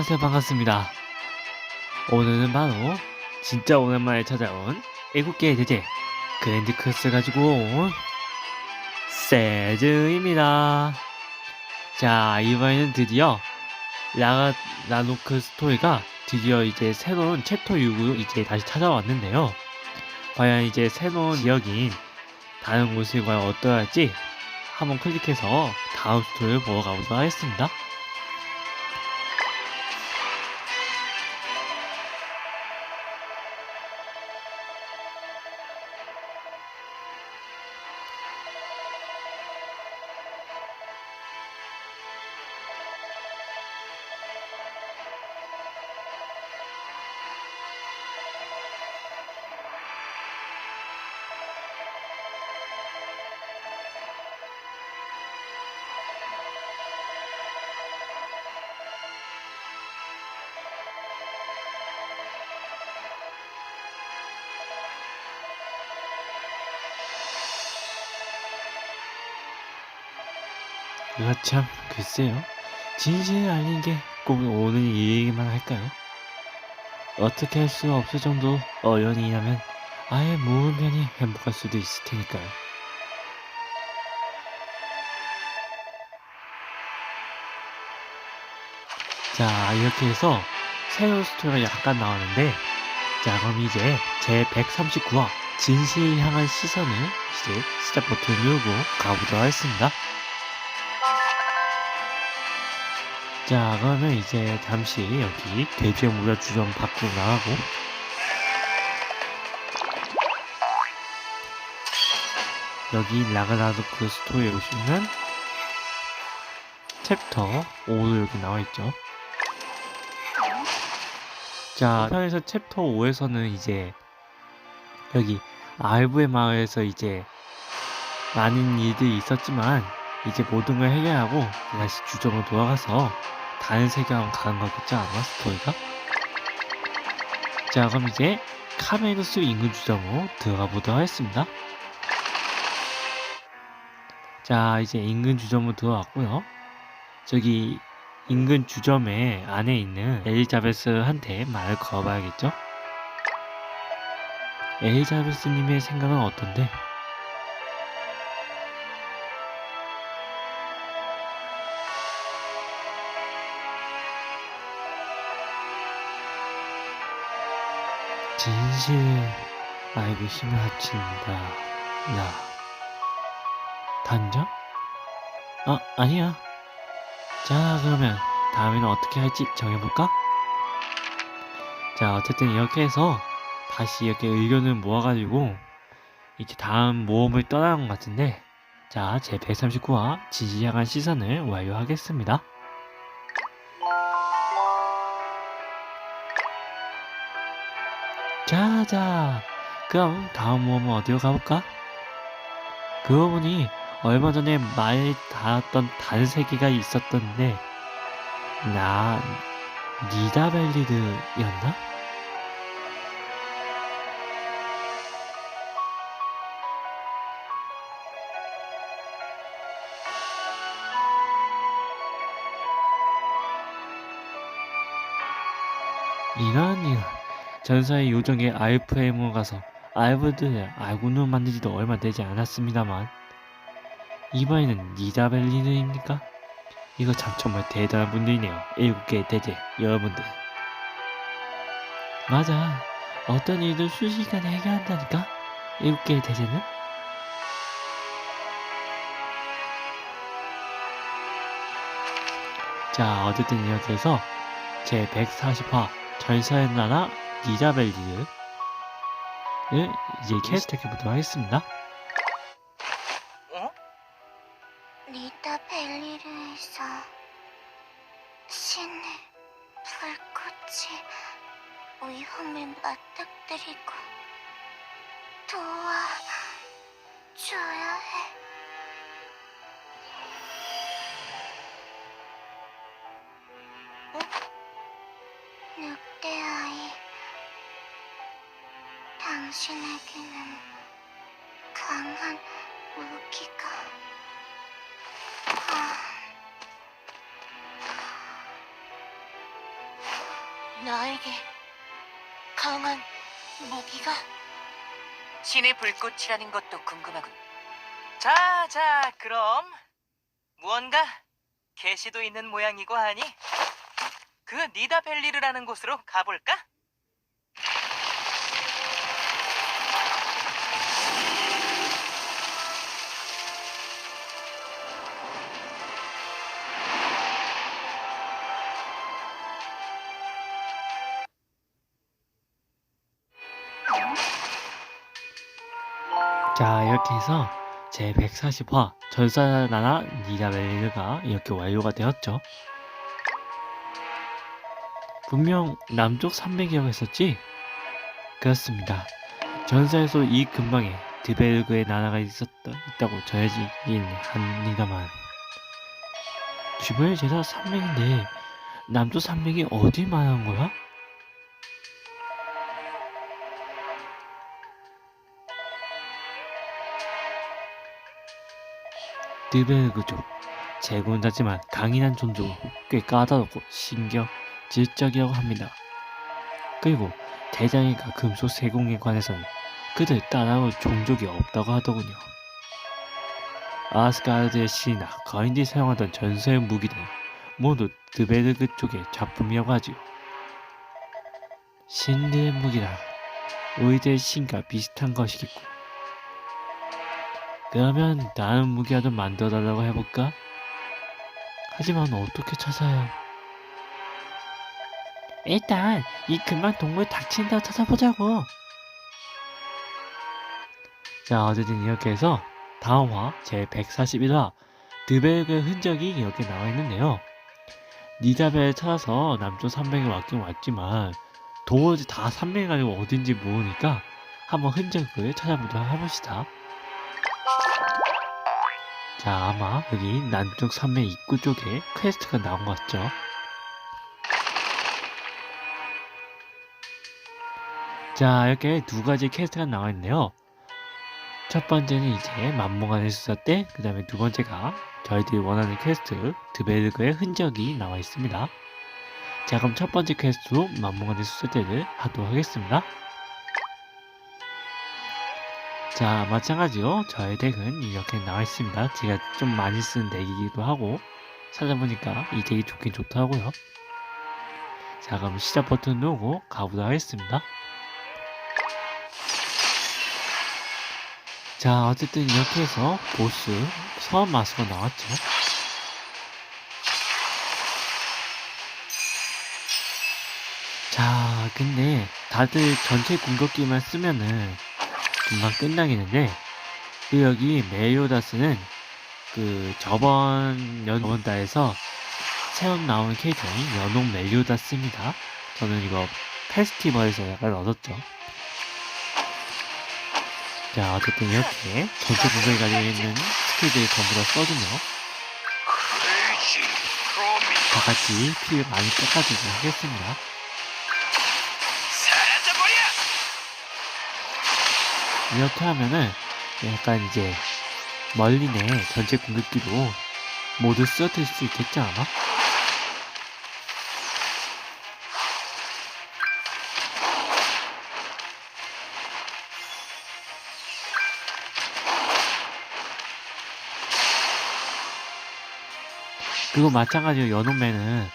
안녕하세요. 반갑습니다. 오늘은 바로 진짜 오랜만에 찾아온 7개의 대제 그랜드 크로스 가지고 온 세즈입니다. 자 이번에는 드디어 라, 라노크 스토리가 드디어 이제 새로운 챕터 6으로 이제 다시 찾아왔는데요. 과연 이제 새로운 지역인 다른 곳이 과연 어떠할지 한번 클릭해서 다음 스토리를 보러 가보도록 하겠습니다 이거 참 글쎄요. 진실을 알린 게꼭 오늘 이 얘기만 할까요? 어떻게 할 수 없을 정도 어연이라면 아예 모은 편이 행복할 수도 있을 테니까요. 자 이렇게 해서 새로운 스토리가 약간 나왔는데 자 그럼 이제 제 139화 진실을 향한 시선을 이제 시작 버튼을 누르고 가보도록 하겠습니다 자 그러면 이제 잠시 여기 돼지의 무려 주점 밖으로 나가고. 여기 라그나로크 스토리에 오시면 챕터 5도 여기 나와있죠. 자 편에서 챕터 5에서는 이제 여기 알브의 마을에서 이제 많은 일들이 있었지만 이제 모든 걸 해결하고 다시 주점으로 돌아가서 다른 세계관 가는 거겠지 않아 스토리가? 자 그럼 이제 카메르스 인근 주점으로 들어가 보도록 하겠습니다 자 이제 인근 주점으로 들어왔고요 저기 인근 주점에 안에 있는 엘리자베스한테 말을 걸어봐야겠죠? 엘리자베스님의 생각은 어떤데? 진실 알고 힘을 합친다. 나 단장? 아 아니야. 자 그러면 다음에는 어떻게 할지 정해볼까? 자 어쨌든 이렇게 해서 다시 이렇게 의견을 모아가지고 이렇게 다음 모험을 떠나는 것 같은데 자 제 139화 진실 향한 시선을 완료하겠습니다. 자자 그럼 다음 모험은 어디로 가볼까? 그러고 보니 얼마 전에 말 닿았던 다른 세계가 있었던데 나 니다벨리드였나? 이런 이런 전사의 요정의 알프에모 가서 알브드의 알고누 만들지도 얼마 되지 않았습니다만 이번에는 니다벨리드입니까? 이거 참 정말 대단한 분들이네요. 일곱 개의 대제 여러분들. 맞아. 어떤 일도 순식간에 해결한다니까? 일곱 개의 대제는? 자, 어쨌든 이렇게 해서 제 140화 전사의 나라 니다벨리드를 이제 캐스트해보도록 하겠습니다. 리타 벨리르에서 신의 불꽃이 위험을 맞닥뜨리고 도와줘야 해. 당신에게는 강한 무기가 아, 나에게 강한 무기가 신의 불꽃이라는 것도 궁금하군. 자, 자, 그럼 무언가 계시도 있는 모양이고 하니 그 니다벨리르라는 곳으로 가볼까? 자, 이렇게 해서 제 140화 전사나라 니다벨리르가 이렇게 완료가 되었죠. 분명 남쪽 산맥이라고 했었지? 그렇습니다. 전사에서 이 근방에 드베르그의 나라가 있었다, 있다고 전해지긴 합니다만 주변에 제가 산맥인데 남쪽 산맥이 어디 말하는 거야? 드베르그족 제군자지만 강인한 존재고 꽤 까다롭고 신경 질적이라고 합니다. 그리고 대장이가 금속 세공에 관해서는 그들 따라올 종족이 없다고 하더군요. 아스가르드의 신이나 거인들이 사용하던 전설의 무기들 모두 드베르그 쪽의 작품이라고 하지요. 신들의 무기라 우리들의 신과 비슷한 것이겠고 그러면 다른 무기라도 만들어달라고 해볼까? 하지만 어떻게 찾아야 일단 이 금방 동물 닥친다고 찾아보자고. 자 어쨌든 이렇게 해서 다음화 제 141화 드벨그의 흔적이 이렇게 나와 있는데요. 니자벨을 찾아서 남쪽 산맥에 왔긴 왔지만 도무지 다 산맥이 가지고 어딘지 모르니까 한번 흔적을 찾아보도록 해봅시다 자 아마 여기 남쪽 산맥 입구 쪽에 퀘스트가 나온 것 같죠 자 이렇게 두 가지 퀘스트가 나와 있네요 첫 번째는 이제 만모간의 수사 때, 그 다음에 두 번째가 저희들이 원하는 퀘스트 드베르그의 흔적이 나와 있습니다. 자, 그럼 첫 번째 퀘스트로 만모간의 수사 때를 하도록 하겠습니다. 자, 마찬가지로 저의 덱은 이렇게 나와 있습니다. 제가 좀 많이 쓰는 덱이기도 하고, 찾아보니까 이 덱이 좋긴 좋더라고요. 자, 그럼 시작 버튼 누르고 가보도록 하겠습니다. 자, 어쨌든 이렇게 해서 보스 서원 마스가 나왔죠. 자, 근데 다들 전체 공격기만 쓰면은 금방 끝나겠는데 그 여기 메리오다스는 그 저번 연 저번 달에서 새로 나온 캐릭터인 연옥 메리오다스입니다. 저는 이거 페스티벌에서 약간 얻었죠. 자, 어쨌든 이렇게 전체 공격이 가지고 있는 스킬들을 전부 다 써주며 다 같이 피를 많이 깎아주고 하겠습니다. 이렇게 하면은 약간 이제 멀리네 전체 공격기로 모두 쓰러뜨릴 수 있겠지 아마? 그리고 마찬가지로 연옥맨은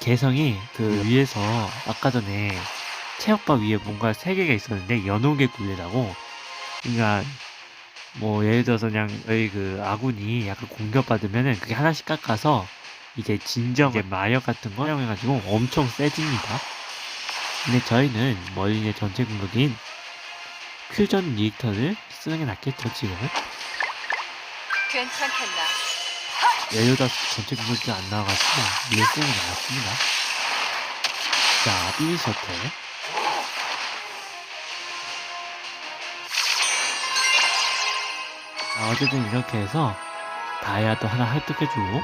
개성이 그 위에서 아까 전에 체육바 위에 뭔가 세 개가 있었는데 연옥의 굴레라고 그러니까 뭐 예를 들어서 그냥 여기 그 아군이 약간 공격받으면은 그게 하나씩 깎아서 이제 진정 이제 마력 같은 거 사용해가지고 엄청 세집니다. 근데 저희는 머리의 전체 공격인 퓨전 리액터를 쓰는 게 낫겠죠 지금은. 괜찮겠나? 레오다스 전체 공격이 안 나와가지고 이에 쓰는 게 나왔습니다. 자, 삐 셔틀. 어쨌든 이렇게 해서 다이아도 하나 획득해주고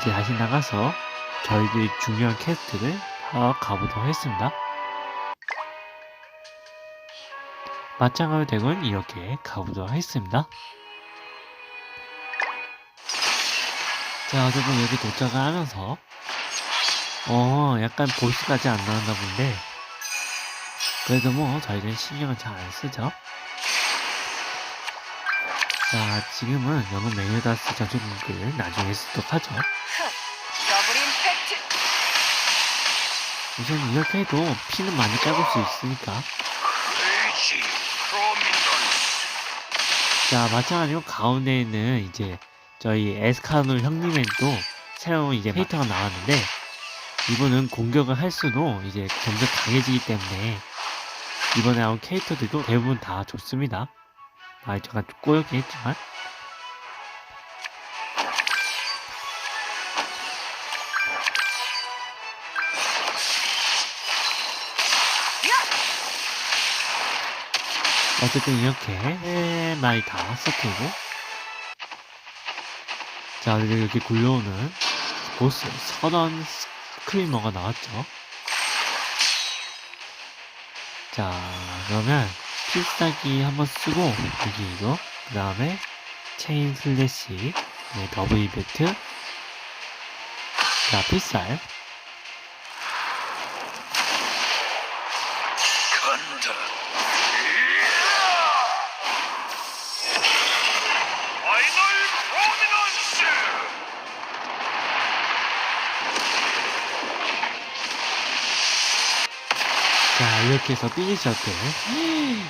이제 다시 나가서 저희들이 중요한 퀘스트를 하러 가보도록 하겠습니다. 마찬가지로 덱은 이렇게 가보도록 하겠습니다. 자, 어쨌든 여기 도착을 하면서 어, 약간 보스까지 안 나왔나 본데. 그래도 뭐, 저희는 신경을 잘 안 쓰죠. 자, 지금은 영웅 메이다스 전투국을 나중에 쓰도록 하죠. 더블 임팩트. 우선 이렇게 해도 피는 많이 까볼 수 있으니까. 크레이지 프로미넌스 자, 마찬가지로 가운데에는 이제 저희 에스카노 형님의 또 새로운 이제 페이터가 나왔는데 이분은 공격을 할수록 이제 점점 강해지기 때문에 이번에 나온 캐릭터들도 대부분 다 좋습니다. 아, 좀 꼬였긴 했지만. 어쨌든 이렇게 많이 다 세트고 자 이렇게 굴려오는 보스 선언 스크리머가 나왔죠 자 그러면 필살기 한번 쓰고 여기 이거. 그 다음에 체인 슬래시 네, 더블 이벤트. 자 필살. 간다 파이널 프로미넌스 자 이렇게 해서 피니셔트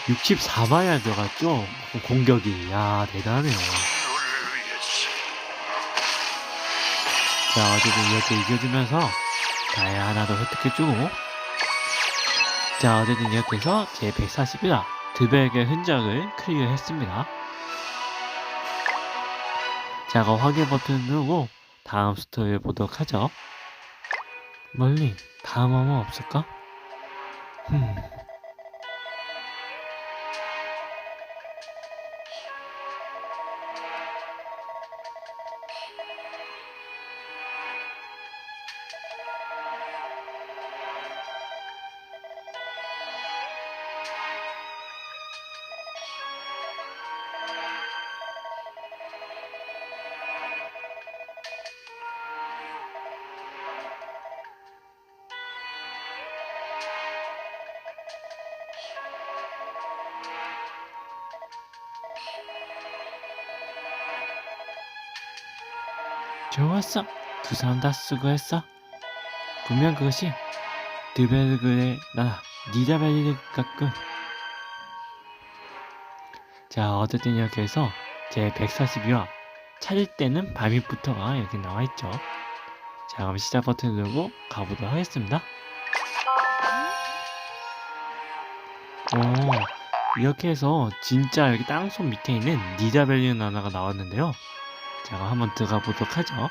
64마야 들어갔죠 공격이 야 대단해요 자, 어쨌든 이렇게 이겨주면서 다이아 하나 더 획득해주고 자, 어쨌든 이렇게 해서 제 141화 드백의 흔적을 클리어 했습니다. 자, 그 확인 버튼 누르고 다음 스토리를 보도록 하죠. 멀리 다음 화면 없을까? 嗯。 좋았어. 두 사람 다 수고했어. 분명 그것이 드베르그의 나 니자벨리 같군. 자, 어쨌든 이렇게 해서 제 142화 찾을 때는 밤이부터가 이렇게 나와 있죠. 자, 그럼 시작 버튼 누르고 가보도록 하겠습니다. 오, 이렇게 해서 진짜 여기 땅속 밑에 있는 니자벨리 나나가 나왔는데요. 자, 그럼 한번 들어가 보도록 하죠.